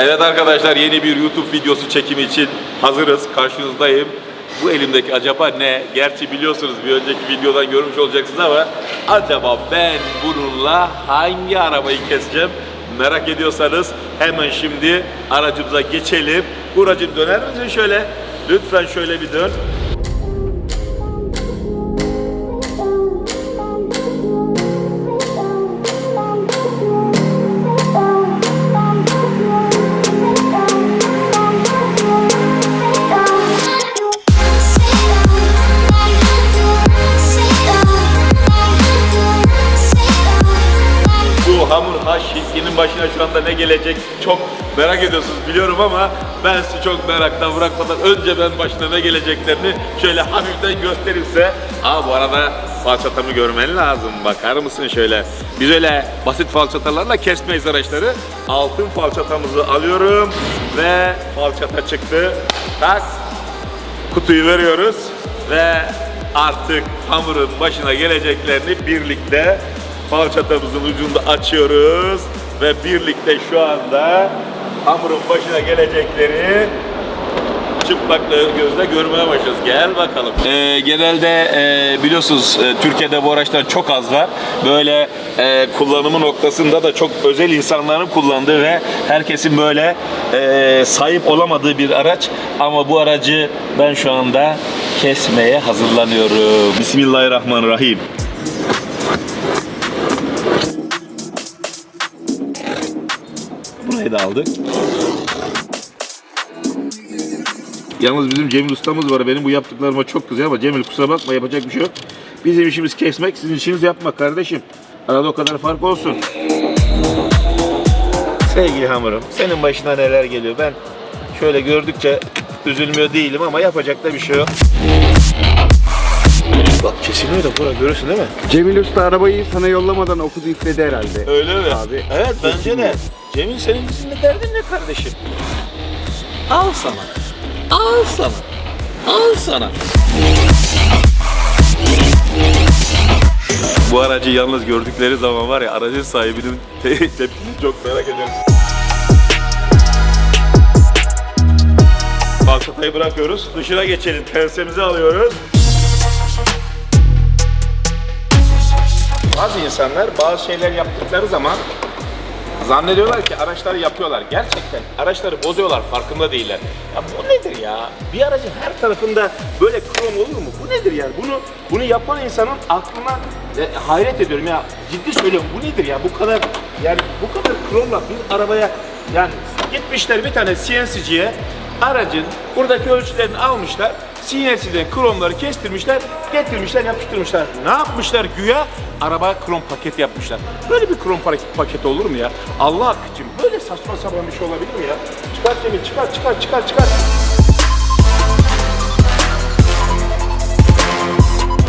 Evet arkadaşlar yeni bir YouTube videosu çekimi için hazırız. Karşınızdayım. Bu elimdeki acaba ne? Gerçi biliyorsunuz bir önceki videodan görmüş olacaksınız ama acaba ben bununla hangi arabayı keseceğim? Merak ediyorsanız hemen şimdi aracımıza geçelim. Buracım döner misin şöyle? Lütfen şöyle bir dön. Gelecek çok merak ediyorsunuz biliyorum ama ben sizi çok meraktan bırakmadan önce ben başına ne geleceklerini şöyle hafiften göstereyim size. Aa bu arada falçatamı görmen lazım. Bakar mısın şöyle. Biz öyle basit falçatalarla kesmeyiz araçları. Altın falçatamızı alıyorum ve falçata çıktı. Tak kutuyu veriyoruz ve artık hamurun başına geleceklerini birlikte falçatamızın ucunda açıyoruz ve birlikte şu anda hamurun başına gelecekleri çıplak gözle görmeye başlıyoruz. Gel bakalım. Ee, genelde e, biliyorsunuz e, Türkiye'de bu araçlar çok az var. Böyle e, kullanımı noktasında da çok özel insanların kullandığı ve herkesin böyle e, sahip olamadığı bir araç. Ama bu aracı ben şu anda kesmeye hazırlanıyorum. Bismillahirrahmanirrahim. Da aldık. Yalnız bizim Cemil ustamız var. Benim bu yaptıklarıma çok kızıyor ama Cemil kusura bakma yapacak bir şey yok. Bizim işimiz kesmek, sizin işiniz yapmak kardeşim. Arada o kadar fark olsun. Sevgili hamurum, senin başına neler geliyor? Ben şöyle gördükçe üzülmüyor değilim ama yapacak da bir şey yok. Bak kesiliyor da bura görürsün değil mi? Cemil Usta arabayı sana yollamadan okudu üfledi herhalde. Öyle mi? Abi. Evet bence de. Cemil senin bizimle derdin ne kardeşim? Al sana. Al sana. Al sana. Bu aracı yalnız gördükleri zaman var ya aracın sahibinin te- tepkisini çok merak ediyorum. Falçatayı bırakıyoruz. Dışına geçelim. Pensemizi alıyoruz. Bazı insanlar bazı şeyler yaptıkları zaman zannediyorlar ki araçları yapıyorlar. Gerçekten araçları bozuyorlar farkında değiller. Ya bu nedir ya? Bir aracın her tarafında böyle krom olur mu? Bu nedir yani? Bunu bunu yapan insanın aklına e, hayret ediyorum ya. Ciddi söylüyorum bu nedir ya? Bu kadar yani bu kadar kromla bir arabaya yani gitmişler bir tane CNC'ciye aracın buradaki ölçülerini almışlar. CNC'den kromları kestirmişler, getirmişler, yapıştırmışlar. Ne yapmışlar güya? Araba krom paket yapmışlar. Böyle bir krom paket, olur mu ya? Allah için böyle saçma sapan bir şey olabilir mi ya? Çıkar Cemil, çıkar, çıkar, çıkar, çıkar.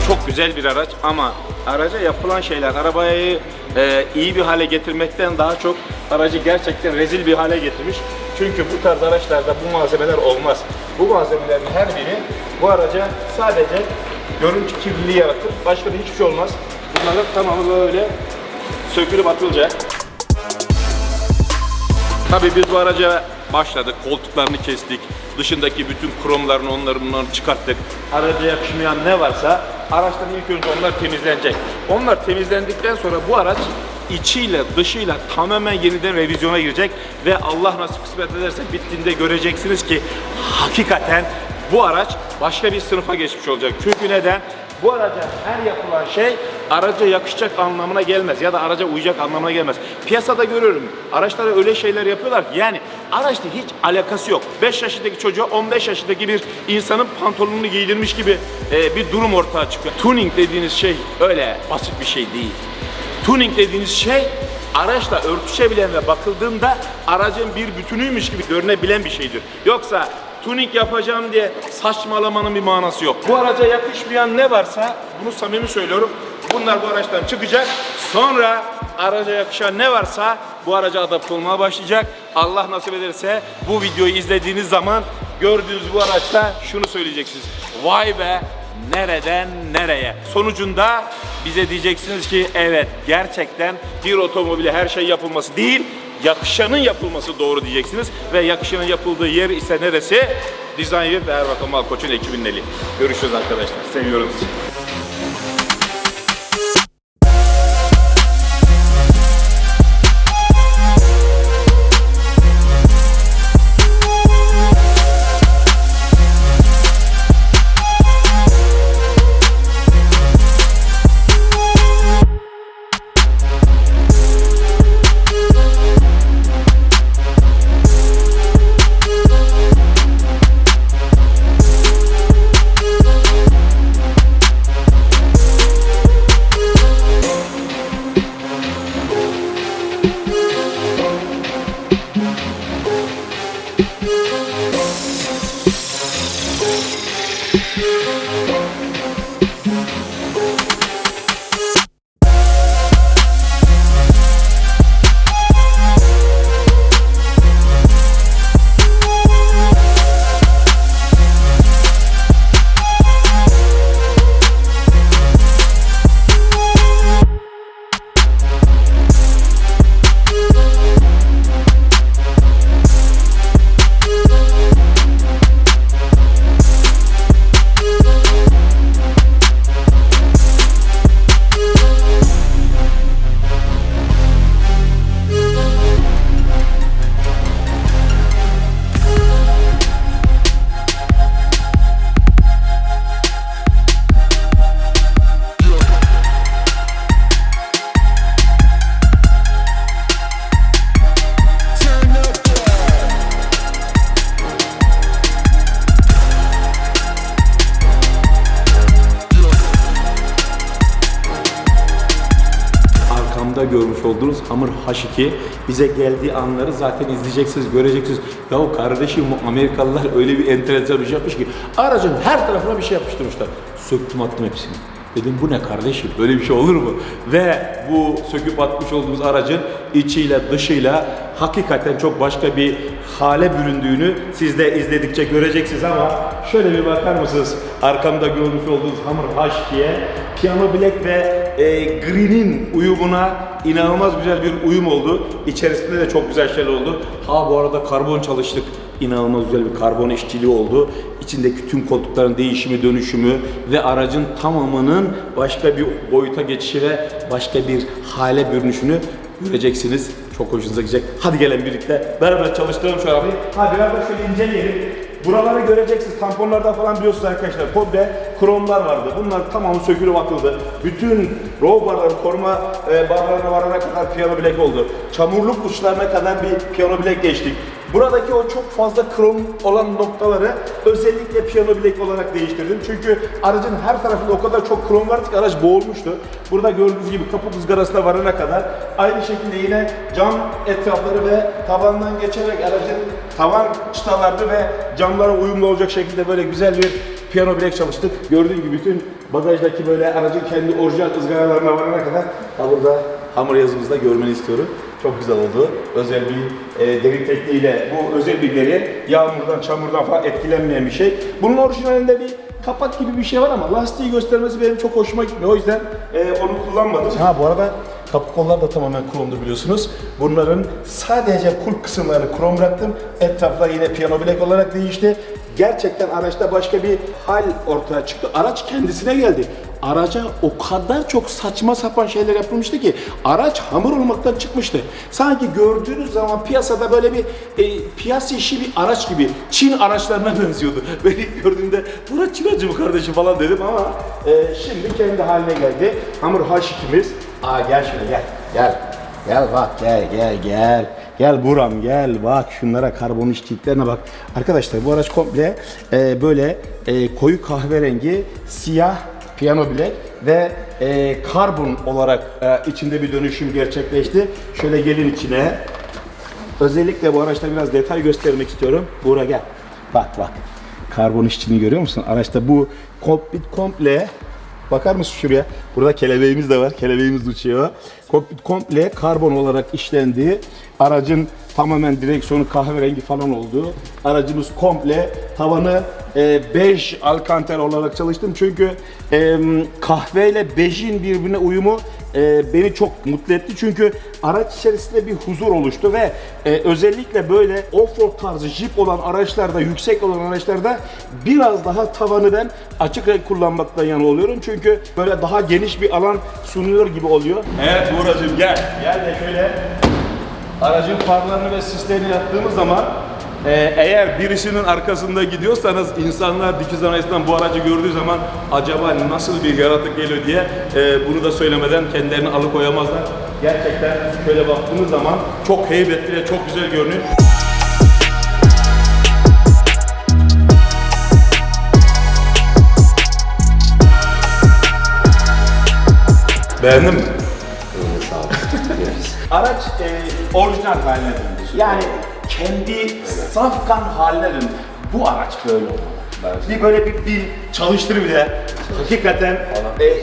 Çok güzel bir araç ama araca yapılan şeyler arabayı e, iyi bir hale getirmekten daha çok aracı gerçekten rezil bir hale getirmiş. Çünkü bu tarz araçlarda bu malzemeler olmaz. Bu malzemelerin her biri bu araca sadece görüntü kirliliği yaratır. Başka da hiçbir şey olmaz. Bunların tamamı böyle sökülüp atılacak. Tabii biz bu araca başladık. Koltuklarını kestik. Dışındaki bütün kromlarını onları bunları çıkarttık. Araca yakışmayan ne varsa araçtan ilk önce onlar temizlenecek. Onlar temizlendikten sonra bu araç içiyle dışıyla tamamen yeniden revizyona girecek ve Allah nasip kısmet ederse bittiğinde göreceksiniz ki hakikaten bu araç başka bir sınıfa geçmiş olacak. Çünkü neden? Bu araca her yapılan şey araca yakışacak anlamına gelmez ya da araca uyacak anlamına gelmez. Piyasada görüyorum araçlara öyle şeyler yapıyorlar ki yani araçla hiç alakası yok. 5 yaşındaki çocuğa 15 yaşındaki bir insanın pantolonunu giydirmiş gibi e, bir durum ortaya çıkıyor. Tuning dediğiniz şey öyle basit bir şey değil. Tuning dediğiniz şey araçla örtüşebilen ve bakıldığında aracın bir bütünüymüş gibi görünebilen bir şeydir. Yoksa tuning yapacağım diye saçmalamanın bir manası yok. Bu araca yakışmayan ne varsa bunu samimi söylüyorum. Bunlar bu araçtan çıkacak. Sonra araca yakışan ne varsa bu araca adapte olmaya başlayacak. Allah nasip ederse bu videoyu izlediğiniz zaman gördüğünüz bu araçta şunu söyleyeceksiniz. Vay be nereden nereye? Sonucunda bize diyeceksiniz ki evet gerçekten bir otomobile her şey yapılması değil, yakışanın yapılması doğru diyeceksiniz. Ve yakışanın yapıldığı yer ise neresi? Design ve Erbakan Malkoç'un ekibinin eli. Görüşürüz arkadaşlar. Seviyorum sizi. Arkamda görmüş olduğunuz Hamur H2 bize geldiği anları zaten izleyeceksiniz, göreceksiniz. Ya kardeşim bu Amerikalılar öyle bir enteresan bir şey yapmış ki aracın her tarafına bir şey yapıştırmışlar. Söktüm attım hepsini. Dedim bu ne kardeşim böyle bir şey olur mu? Ve bu söküp atmış olduğumuz aracın içiyle dışıyla hakikaten çok başka bir hale büründüğünü siz de izledikçe göreceksiniz ama şöyle bir bakar mısınız? Arkamda görmüş olduğunuz Hamur H2'ye Piano Black ve e, Green'in uyumuna inanılmaz güzel bir uyum oldu. İçerisinde de çok güzel şeyler oldu. Ha bu arada karbon çalıştık. İnanılmaz güzel bir karbon işçiliği oldu. İçindeki tüm koltukların değişimi, dönüşümü ve aracın tamamının başka bir boyuta geçişi ve başka bir hale bürünüşünü göreceksiniz. Çok hoşunuza gidecek. Hadi gelin birlikte beraber çalıştıralım şu arabayı. Hadi beraber şöyle inceleyelim. Buraları göreceksiniz. Tamponlardan falan biliyorsunuz arkadaşlar. Komple kromlar vardı. Bunlar tamamı sökülüp atıldı. Bütün row barları, koruma e, barlarına varana kadar piyano bilek oldu. Çamurluk uçlarına kadar bir piyano bilek geçtik. Buradaki o çok fazla krom olan noktaları özellikle piyano bilek olarak değiştirdim. Çünkü aracın her tarafında o kadar çok krom vardı ki araç boğulmuştu. Burada gördüğünüz gibi kapı ızgarasına varana kadar aynı şekilde yine cam etrafları ve tavandan geçerek aracın tavan çıtalarını ve camlara uyumlu olacak şekilde böyle güzel bir piyano bilek çalıştık. Gördüğün gibi bütün bagajdaki böyle aracın kendi orijinal ızgaralarına varana kadar ha burada hamur yazımızda görmeni istiyorum. Çok güzel oldu. Özel bir e, deri tekniğiyle bu özel bir deri yağmurdan, çamurdan falan etkilenmeyen bir şey. Bunun orijinalinde bir kapak gibi bir şey var ama lastiği göstermesi benim çok hoşuma gitmiyor. O yüzden e, onu kullanmadım. Ha bu arada kapı kollar da tamamen kromdu biliyorsunuz. Bunların sadece kulp kısımlarını krom bıraktım. Etraflar yine piyano bilek olarak değişti. Gerçekten araçta başka bir hal ortaya çıktı. Araç kendisine geldi. Araca o kadar çok saçma sapan şeyler yapılmıştı ki araç hamur olmaktan çıkmıştı. Sanki gördüğünüz zaman piyasada böyle bir e, piyasa işi bir araç gibi Çin araçlarına benziyordu. Beni gördüğümde buna Çin aracı mı kardeşim falan dedim ama e, şimdi kendi haline geldi. Hamur H2'miz. Aa gel şöyle gel. Gel. Gel bak gel gel gel. Gel buram gel bak şunlara karbon işçiliklerine bak. Arkadaşlar bu araç komple e, böyle e, koyu kahverengi siyah piyano bilek ve e, karbon olarak e, içinde bir dönüşüm gerçekleşti. Şöyle gelin içine. Özellikle bu araçta biraz detay göstermek istiyorum. Buğra gel. Bak bak. Karbon işçiliğini görüyor musun? Araçta bu komple, komple Bakar mısın şuraya? Burada kelebeğimiz de var. Kelebeğimiz uçuyor. Komple karbon olarak işlendiği, aracın tamamen direksiyonu kahverengi falan olduğu, aracımız komple tavanı e, bej alkantel olarak çalıştım. Çünkü e, kahveyle bejin birbirine uyumu e, beni çok mutlu etti. Çünkü araç içerisinde bir huzur oluştu ve e, özellikle böyle off-road tarzı jip olan araçlarda, yüksek olan araçlarda biraz daha tavanı ben açık renk kullanmaktan yana oluyorum. Çünkü böyle daha geniş bir alan sunuyor gibi oluyor. Evet Buğra'cığım gel. Gel de şöyle aracın farlarını ve sislerini yaptığımız zaman e, eğer birisinin arkasında gidiyorsanız insanlar dikiz anayasından bu aracı gördüğü zaman acaba nasıl bir yaratık geliyor diye e, bunu da söylemeden kendilerini alıkoyamazlar. Gerçekten şöyle baktığımız zaman çok heybetli ve çok güzel görünüyor. Beğendin mi? Araç e, orijinal haline döndü. Yani kendi safkan haline döndü. Bu araç böyle olmalı. Bir böyle bir, bir çalıştır bir de. Hakikaten e,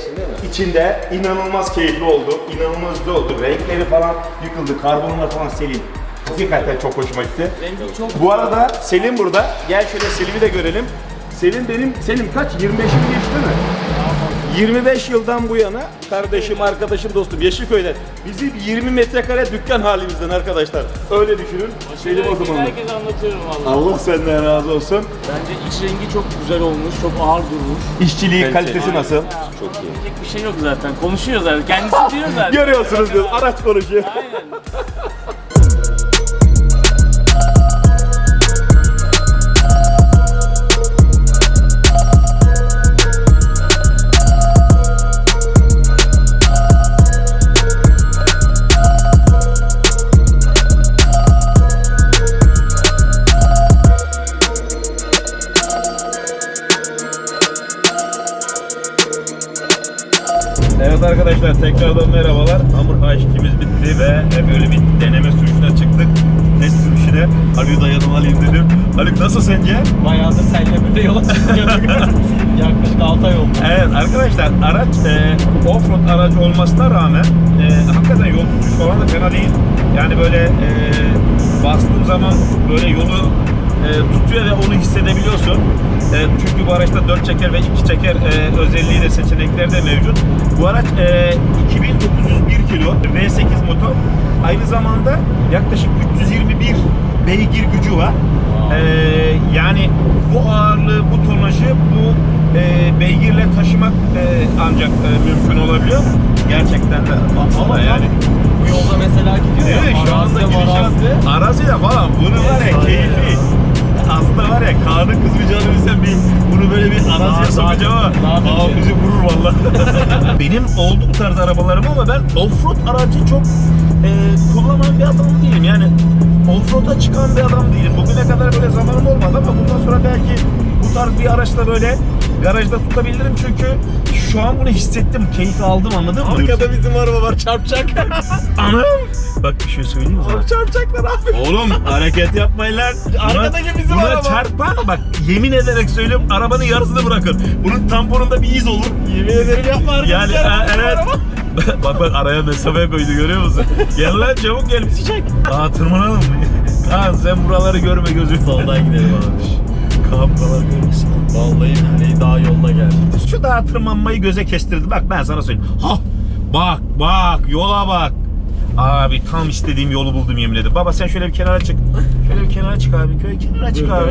içinde inanılmaz keyifli oldu. İnanılmaz güzel oldu. Renkleri falan yıkıldı. Karbonlar falan Selin. Hakikaten çok hoşuma gitti. Bu arada Selim burada. Gel şöyle Selim'i de görelim. Selim benim, Selim kaç? 25'imi geçti mi? 25 yıldan bu yana kardeşim, arkadaşım, dostum Yeşilköy'den bizim 20 metrekare dükkan halimizden arkadaşlar. Öyle düşünün. Selim o zaman. Herkese anlatıyorum valla. Allah senden razı olsun. Bence iç rengi çok güzel olmuş, çok ağır durmuş. İşçiliği, kalitesi nasıl? Çok iyi. Diyecek bir şey yok zaten. Konuşuyor zaten. Kendisi diyor zaten. Görüyorsunuz diyor, araç konuşuyor. Aynen. Yaklaşık 6 ay oldu. Evet arkadaşlar araç e, offroad aracı olmasına rağmen e, hakikaten yol tutuş falan da fena değil. Yani böyle e, bastığım zaman böyle yolu e, tutuyor ve onu hissedebiliyorsun. E, çünkü bu araçta 4 çeker ve 2 çeker e, özelliği de seçenekleri de mevcut. Bu araç e, 2901 kilo V8 motor. Aynı zamanda yaklaşık 321 beygir gücü var. E, yani bu ağırlığı, bu tonajı, bu e, beygirle taşımak e, ancak e, mümkün olabiliyor. Gerçekten de ama yani Bu yolda mesela gidiyor ya. Şu anda gidişat araziyle falan bunu var ya keyifli. Aslında var ya Kaan'ın kızmayacağını bilsem bir bunu böyle bir araziye sokacağım ama aa, bizi vurur valla. Benim oldu bu tarz arabalarım ama ben offroad aracı çok e, kullanan bir adam değilim. Yani offroad'a çıkan bir adam değilim. Bugüne kadar böyle zamanım olmadı ama bundan sonra belki bu tarz bir araçla böyle garajda tutabilirim çünkü şu an bunu hissettim, keyif aldım anladın mı? Arkada bizim araba var çarpacak. Anam! Bak bir şey söyleyeyim mi sana? Çarpacaklar abi. Oğlum hareket yapmayın lan. Arkadaki bizim buna araba. çarpan bak yemin ederek söylüyorum arabanın yarısını bırakır. Bunun tamponunda bir iz olur. Yemin ederim yapma arkadaşlar. Yani e, evet. bak bak araya mesafe koydu görüyor musun? Gel lan çabuk gel bizi çek. Aa tırmanalım mı? Kaan sen buraları görme gözün. Soldan gidelim abi. Kaan buraları görmesin. Vallahi billahi daha yolda geldik. Şu dağa tırmanmayı göze kestirdi. Bak ben sana söyleyeyim. Ha bak bak yola bak. Abi tam istediğim yolu buldum yemin ederim. Baba sen şöyle bir kenara çık. Şöyle bir kenara çık abi. Köy kenara çık abi.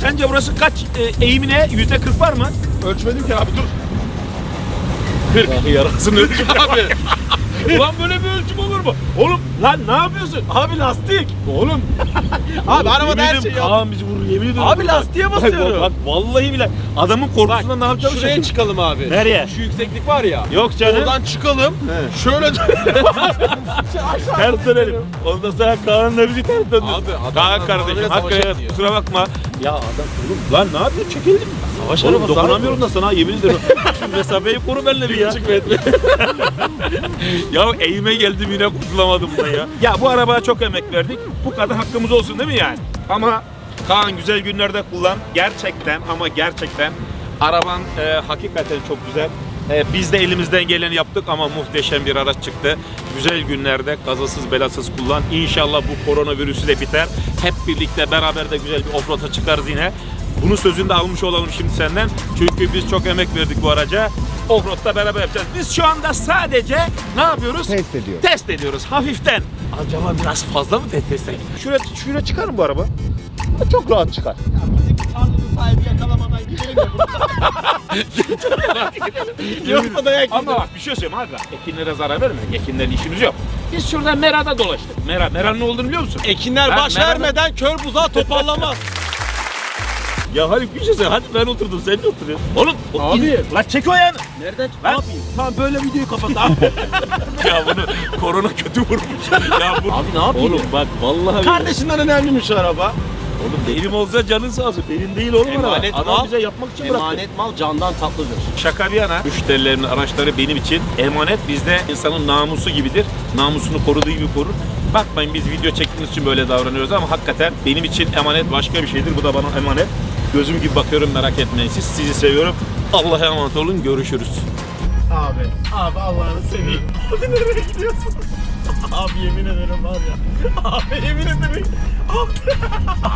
Sence burası kaç e, eğimine yüzde 40 var mı? Ölçmedim ki abi dur. 40 yarasını ölçüyor abi. Ulan böyle bir ölçüm olur mu? Oğlum lan ne yapıyorsun? Abi lastik. Oğlum. Abi arabada her şey yap. Kaan bizi vurur yemin ediyorum. Abi lastiğe basıyorum. Bak, bak vallahi bile adamın korkusundan ne yapacağını Şuraya şaşırdım. çıkalım abi. Nereye? Şu yükseklik var ya. Yok canım. Oradan çıkalım. Şöyle Ters dönelim. Ondan sonra Kaan'la bizi ters döndür. Abi, Kaan kardeşim hakikaten kusura bakma. Ya adam oğlum lan ne yapıyorsun çekelim. Savaş Oğlum dokunamıyorum da sana yemin ederim. Şu mesafeyi koru benimle bir ya. ya eğime geldim yine kurtulamadım bundan ya. Ya bu arabaya çok emek verdik. Bu kadar hakkımız olsun değil mi yani? Ama Kaan güzel günlerde kullan. Gerçekten ama gerçekten araban e, hakikaten çok güzel. E, biz de elimizden geleni yaptık ama muhteşem bir araç çıktı. Güzel günlerde kazasız belasız kullan. İnşallah bu koronavirüsü de biter. Hep birlikte beraber de güzel bir offroad'a çıkarız yine. Bunun sözünü de almış olalım şimdi senden. Çünkü biz çok emek verdik bu araca. Offroad'da beraber yapacağız. Biz şu anda sadece ne yapıyoruz? Test ediyor. Test ediyoruz hafiften. Acaba biraz fazla mı test etsek? Şuraya, şuraya çıkar mı bu araba? Çok rahat çıkar. Tarlanın sahibi yakalamadan gidelim ya Yoksa dayak Ama bak bir şey söyleyeyim abi. Ekinlere zarar vermedik. Ekinlerin işimiz yok. Biz şurada Mera'da dolaştık. Mera, Mera'nın ne olduğunu biliyor musun? Ekinler Ben baş merhaba- vermeden kör buzağı toparlamaz. Ya hadi bir şey söyle. Hadi ben oturdum sen de oturuyorsun. Oğlum. o- Abi. Lan çek o ayağını. Nereden? Ben- Ne yapayım? Tamam böyle videoyu kapat abi. ya bunu korona kötü vurmuş. ya bu... Abi ne yapayım? Oğlum bak vallahi. Kardeşinden önemliymiş şu araba. Oğlum benim olsa canın sağ olsun. Benim değil oğlum Emanet araba. Adam mal. bize yapmak için bıraktı. Emanet mal candan tatlıdır. Şaka bir yana müşterilerin araçları benim için emanet bizde insanın namusu gibidir. Namusunu koruduğu gibi korur. Bakmayın biz video çektiğimiz için böyle davranıyoruz ama hakikaten benim için emanet başka bir şeydir. Bu da bana emanet. Gözüm gibi bakıyorum merak etmeyin siz. Sizi seviyorum. Allah'a emanet olun. Görüşürüz. Abi, abi Allah'ını seveyim. Abi nereye gidiyorsun? Abi yemin ederim var ya. Abi yemin ederim.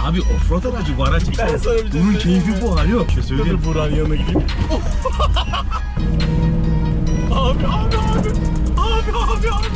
Abi offroad aracı bu araç Ben sana bir şey Bunun söyleyeyim keyfi bu hali yok. Bir şey söyleyeyim. Dur Burak'ın yanına gideyim. abi abi abi. Abi abi abi.